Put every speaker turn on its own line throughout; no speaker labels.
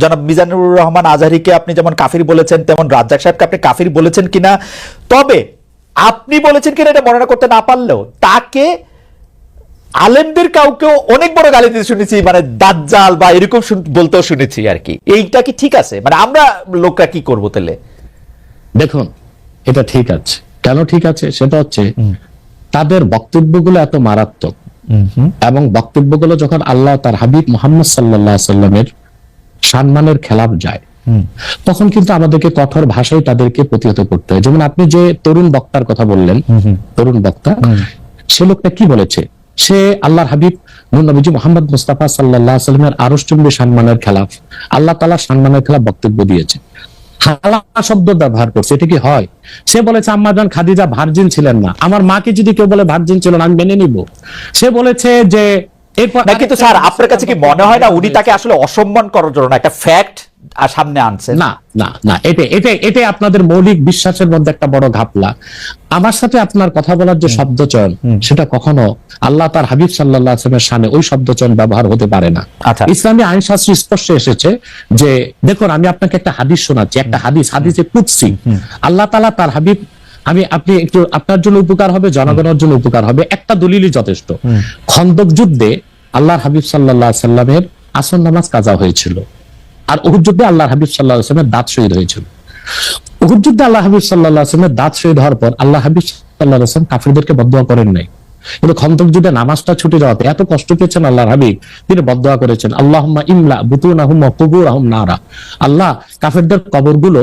জনাব মিজানুর রহমান আজহারিকে আপনি যেমন কাফির বলেছেন তেমন রাজ্জাক সাহেবকে আপনি কাফির বলেছেন কিনা? তবে আপনি বলেছেন কিনা এটা বর্ণনা করতে না পারলেও তাকে আলেমদের কাউকেও অনেক বড় গালি দিতে শুনেছি মানে দাজ্জাল বা এরকম বলতেও শুনেছি আর কি। এইটা কি ঠিক আছে? মানে আমরা লোকরা কি করব তাহলে?
দেখুন এটা ঠিক আছে। কেন ঠিক আছে? সেটা হচ্ছে তাদের বক্তব্যগুলো এত মারাত্মক। এবং বক্তব্যগুলো যখন আল্লাহ তার হাবিব মোহাম্মদ সাল্লাহ সাল্লামের সম্মানের খেলাফ যায়। তখন কিন্তু আমাদেরকে কঠোর ভাষায় তাদেরকে প্রতিহত করতে হয়। যেমন আপনি যে তরুণ বক্তার কথা বললেন তরুণ বক্তা সে লোকটা কি বলেছে? সে আল্লাহর হাবিব নবীজি মোহাম্মদ মুস্তাফা সাল্লাহ সাল্লামের আরসচুম্বী সম্মানের খেলাফ আল্লাহ তালা সম্মানের খেলাফ বক্তব্য দিয়েছে। হালা শব্দ ব্যবহার করছে এটা কি হয়? সে বলেছে আম্মাজান খাদিজা ভার্জিন ছিলেন না। আমার মাকে যদি কেউ বলে ভার্জিন ছিল না আমি মেনে নিব। সে বলেছে যে
কিন্তু স্যার আপনার কাছে কি মনে হয় না উনি তাকে আসলে অসম্মান করার জন্য একটা ফ্যাক্ট সামনে আনছেন
না না না এটা এটা এটাই আপনাদের মৌলিক বিশ্বাসের মধ্যে একটা বড় ঘাপলা। আমার সাথে আপনার কথা বলার যে শব্দ চয়ন সেটা কখনো আল্লাহ তার হাবিব সাল্লাহ আসলামের সামনে ওই শব্দ চয়ন ব্যবহার হতে পারে না।
আচ্ছা।
ইসলামী আইন শাস্ত্র স্পষ্ট এসেছে যে দেখুন আমি আপনাকে একটা হাদিস শোনাচ্ছি একটা হাদিস হাদিসে কুৎসি আল্লাহ তালা তার হাবিব আমি আপনি একটু আপনার জন্য উপকার হবে জনগণের জন্য উপকার হবে একটা দলিলই যথেষ্ট। খন্দক যুদ্ধে আল্লাহর হাবিব সাল্লাহ সাল্লামের আসন নামাজ কাজা হয়েছিল। আর উহুদ যুদ্ধে আল্লাহ হাবিব সাল্লাহ আসলামের দাঁত শহীদ হয়েছিল। উহুদ যুদ্ধে আল্লাহ হাবিব সাল্লাহ আসলামের দাঁত শহীদ হওয়ার পর আল্লাহ হাবিব সাল্লাহ আসলাম কাফিরদেরকে বদয়া করেন নাই। কিন্তু খন্দক যুদ্ধে নামাজটা ছুটে যাওয়াতে এত কষ্ট পেয়েছেন আল্লাহ হাবিব, তিনি বদয়া করেছেন আল্লাহ ইমলা বুতুন আহম কুবুর আহম নারা। আল্লাহ কাফেরদের কবরগুলো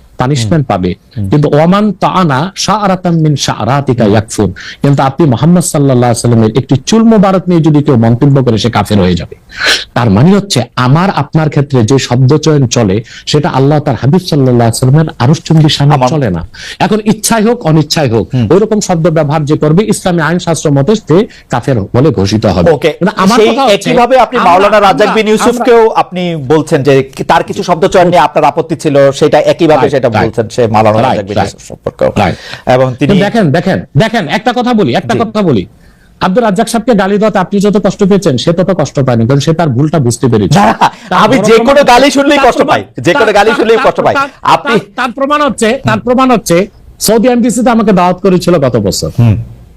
পানিশমেন্ট পাবে। কিন্তু ওমান তাআনা শাআরাতাম মিন শাআরাতিকা ইয়াকফুর। কিন্তু আপনি মোহাম্মদ আলাইহি সাল্লামের একটি চুল মোবারক নিয়ে যদি কেউ মন্তব্য করে সে কাফের হয়ে যাবে। তার মানে হচ্ছে আমার আপনার ক্ষেত্রে যে শব্দ চয়ন চলে সেটা আল্লাহ তার হাবিব আলাইহি সাল্লামের শানে
আমার-
চলে না। এখন ইচ্ছাই হোক অনিচ্ছাই হোক ওইরকম শব্দ ব্যবহার যে করবে ইসলামী আইন শাস্ত্র মতে সে কাফের বলে ঘোষিত হবে। আমার কথা
একইভাবে আপনি মাওলানা
আমরা-
বিন ইউসুফকেও আপনি বলছেন যে তার কিছু শব্দ চয়ন নিয়ে আপনার আপত্তি ছিল সেটা একইভাবে সেটা. বলছেন সে
মালানো.
এবং তিনি
দেখেন দেখেন দেখেন একটা কথা বলি একটা কথা বলি। আব্দুল রাজ্জাক সাহেবকে গালি দেওয়াতে আপনি যত কষ্ট পেয়েছেন সে তত কষ্ট পায়নি কারণ সে তার ভুলটা বুঝতে পেরেছে।
আমি যে কোনো গালি শুনলেই কষ্ট পাই। যে কোনো গালি শুনলেই কষ্ট পাই। আপনি-
তার- প্রমাণ হচ্ছে তার প্রমাণ হচ্ছে সৌদি এমবিসিতে আমাকে দাওয়াত করেছিল গত বছর।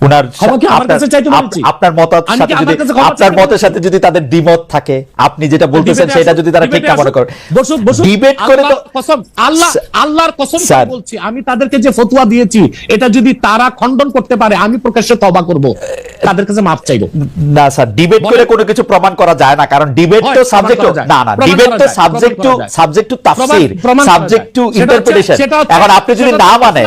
উনার
ক্ষমা কি আমার
আপনার-
কাছে চাইতে
আপ-
বলেছি?
আপনার মতের
আমি
সাথে যদি আপনার মতের সাথে যদি তাদের দ্বিমত থাকে আপনি যেটা বলতেছেন সেটা যদি তারা ঠিক না মনে করে।
বসুন, বসুন।
ডিবেট করে তো
আল্লাহ আল্লাহর কসম বলছি আমি তাদেরকে যে ফতুয়া দিয়েছি এটা যদি তারা খণ্ডন করতে পারে আমি প্রকাশ্যে তবা করব। তাদের কাছে মাফ চাইব।
না স্যার ডিবেট করে কোনো কিছু প্রমাণ করা যায় না কারণ ডিবেট তো সাবজেক্ট না না ডিবেট তো সাবজেক্ট টু। সাবজেক্ট টু তাফসীর সাবজেক্ট টু ইন্টারপ্রিটেশন এখন আপনি যদি না মানেন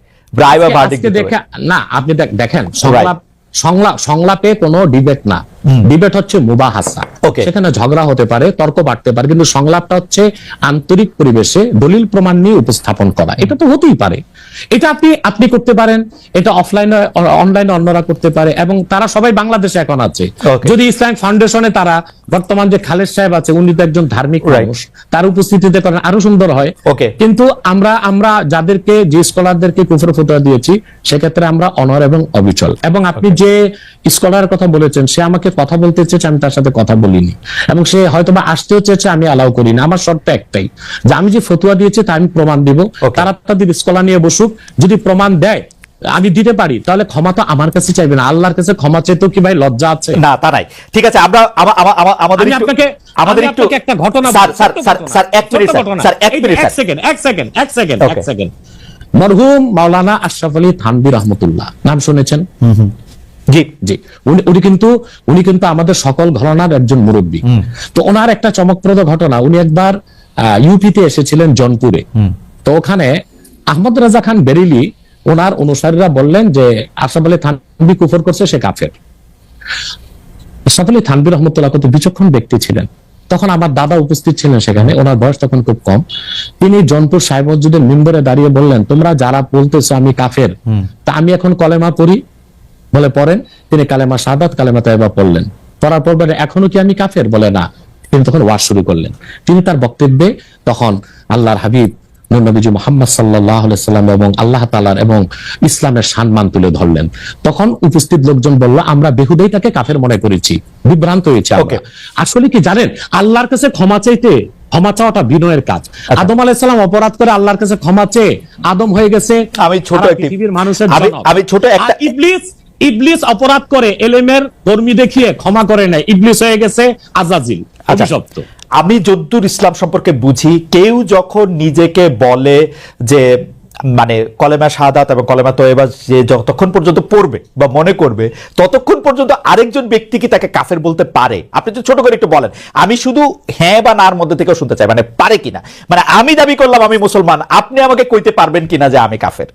রায় বা
না আপনি দেখেন সংলাপ সংলাপ সংলাপে কোনো ডিবেট না। ডিবেট হচ্ছে মুবাহাসা. সেখানে ঝগড়া হতে পারে তর্ক বাড়তে পারে কিন্তু সংলাপটা হচ্ছে আন্তরিক পরিবেশে দলিল প্রমাণ নিয়ে উপস্থাপন করা। এটা তো হতেই পারে। এটা আপনি আপনি করতে পারেন এটা অফলাইনে অনলাইনে অন্যরা করতে পারে এবং তারা সবাই বাংলাদেশে এখন আছে। যদি ইসলামিক ফাউন্ডেশনে তারা বর্তমান যে খালেদ সাহেব আছে উনি তো একজন ধার্মিক মানুষ। তার উপস্থিতিতে করেন আরও সুন্দর হয়।
Okay.
কিন্তু আমরা আমরা যাদেরকে যে স্কলারদেরকে কুফর ফতোয়া দিয়েছি সেক্ষেত্রে আমরা অনর এবং অবিচল। এবং আপনি যে স্কলার কথা বলেছেন সে আমাকে কথা বলতে চেয়েছে আমি তার সাথে কথা বলিনি। এবং সে হয়তো বা আসতেও চেয়েছে আমি অ্যালাউ করি না আমার শর্ত একটাই যে আমি যে ফতুয়া দিয়েছি তা আমি প্রমাণ দিব. তারা তাদের স্কলার নিয়ে বসুক। যদি প্রমাণ দেয় আমি দিতে পারি তাহলে ক্ষমা তো আমার কাছে চাইবে না। আল্লাহর কাছে ক্ষমা চেতেও কি ভাই লজ্জা আছে?
না তা নাই। ঠিক আছে আমরা আমা- আমা- আমা- আমাদের
আপনাকে
আমাদের একটু
একটা ঘটনা
স্যার স্যার স্যার স্যার এক মিনিট স্যার স্যার এক মিনিট
এক সেকেন্ড এক সেকেন্ড এক সেকেন্ড এক সেকেন্ড। মরহুম মাওলানা আশরাফ আলী থানবী রহমতুল্লাহ। নাম শুনেছেন?
জি।
জি। উনি উনি কিন্তু উনি কিন্তু আমাদের সকল ঘরানার একজন মুরব্বী। তো ওনার একটা চমকপ্রদ ঘটনা। উনি একবার ইউপিতে এসেছিলেন জনপুরে। তো ওখানে আহমদ রাজা খান বেরিলি ওনার অনুসারীরা বললেন যে আশরাফ আলী থানবী কুফর করছে সে কাফের। আশরাফ আলী থানবী রহমতুল্লাহ কত বিচক্ষণ ব্যক্তি ছিলেন। তখন আমার দাদা উপস্থিত ছিলেন সেখানে ওনার বয়স তখন খুব কম। তিনি জনপুর সাহেব মসজিদের মিম্বরে দাঁড়িয়ে বললেন তোমরা যারা বলতেছো আমি কাফের তা আমি এখন কলেমা পড়ি। বলে পড়েন তিনি কালেমা সাদাত কালেমা তাইবা পড়লেন। পড়ার পর বলে এখনও কি আমি কাফের? বলে না। তিনি তখন ওয়াজ শুরু করলেন। তিনি তার বক্তব্যে তখন আল্লাহর হাবিব নবীজি মোহাম্মদ সাল্লাহ সাল্লাম এবং আল্লাহ তালার এবং ইসলামের সম্মান তুলে ধরলেন। তখন উপস্থিত লোকজন বলল আমরা বেহুদেই তাকে কাফের মনে করেছি। বিভ্রান্ত হয়েছে আসলে কি জানেন আল্লাহর কাছে ক্ষমা চাইতে ক্ষমা চাওয়াটা বিনয়ের কাজ। আদম আলাইসালাম অপরাধ করে আল্লাহর কাছে ক্ষমা চেয়ে আদম হয়ে গেছে
আমি ছোট
পৃথিবীর মানুষের
আমি- ছোট একটা-
ইবলিস ইবলিস অপরাধ করে এলেমের কর্মী দেখিয়ে ক্ষমা করে নাই। ইবলিস হয়ে গেছে আজাজিল
আচ্ছা।
অভিশপ্ত।
আমি যদ্দুর ইসলাম সম্পর্কে বুঝি কেউ যখন নিজেকে বলে যে মানে কলেমা শাহাদাত এবং কলেমা তোয়েবা যে যতক্ষণ পর্যন্ত পড়বে বা মনে করবে ততক্ষণ পর্যন্ত আরেকজন ব্যক্তি কি তাকে কাফের বলতে পারে? আপনি তো ছোট করে একটু বলেন। আমি শুধু হ্যাঁ বা নার মধ্যে থেকেও শুনতে চাই মানে পারে কিনা? মানে আমি দাবি করলাম আমি মুসলমান আপনি আমাকে কইতে পারবেন কিনা যে আমি কাফের?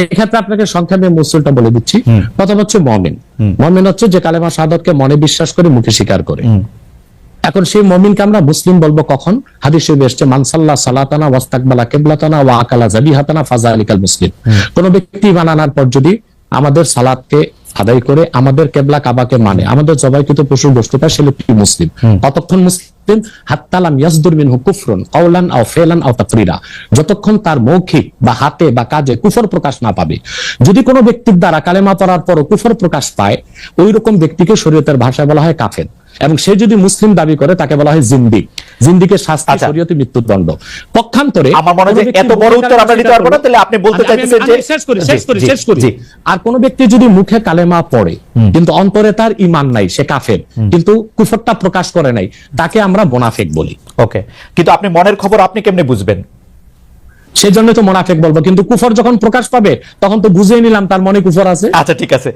এই ক্ষেত্রে আপনাকে সংক্ষেপে মুসলটা বলে দিচ্ছি। প্রথম হচ্ছে মমিন। মমিন হচ্ছে যে কালেমা শাহাদতকে মনে বিশ্বাস করে মুখে স্বীকার করে। এখন সেই মমিনকে আমরা মুসলিম বলব কখন? হাদিস শরীফে এসছে মানসাল্লাহ সালাতানা ওয়াস্তাকবালা কেবলাতানা ওয়া আকালা জাবিহাতানা ফাজা আলিকাল মুসলিম কোন ব্যক্তি বানানোর পর যদি আমাদের সালাদকে আদায় করে আমাদের কেবলা কাবাকে মানে আমাদের জবাইকৃত পশুর বস্তুটা সে লোকটি মুসলিম। কতক্ষণ মুসলিম হাত্তালাম ইয়াসদুর মিনহু কুফরুন কাওলান আও ফেলান আও তাকরিরা। যতক্ষণ তার মৌখিক বা হাতে বা কাজে কুফর প্রকাশ না পাবে। যদি কোনো ব্যক্তির দ্বারা কালেমা পড়ার পরও কুফর প্রকাশ পায় ওই রকম ব্যক্তিকে শরীয়তের ভাষায় বলা হয় কাফের। এবং সে যদি মুসলিম দাবি করে তাকে বলা হয় জিন্দিক জিন্দিকের শাস্তি
আচ্ছা।
শরীয়তে মৃত্যুদণ্ড। পক্ষান্তরে
আমার মনে হয় এত বড় উত্তর আমরা নিতে পারব না, তাহলে আপনি বলতে চাইতেছেন যে-
শেষ করি শেষ করি শেষ করি। আর কোন ব্যক্তি যদি মুখে কালেমা পড়ে কিন্তু অন্তরে তার ইমান নাই সে কাফের কিন্তু কুফরটা প্রকাশ করে নাই তাকে আমরা মোনাফেক বলি।
ওকে। কিন্তু আপনি মনের খবর আপনি কেমনে বুঝবেন?
সেই জন্য তো মোনাফেক বলব কিন্তু কুফর যখন প্রকাশ পাবে তখন তো বুঝেই নিলাম তার মনে কুফর আছে।
আচ্ছা ঠিক আছে।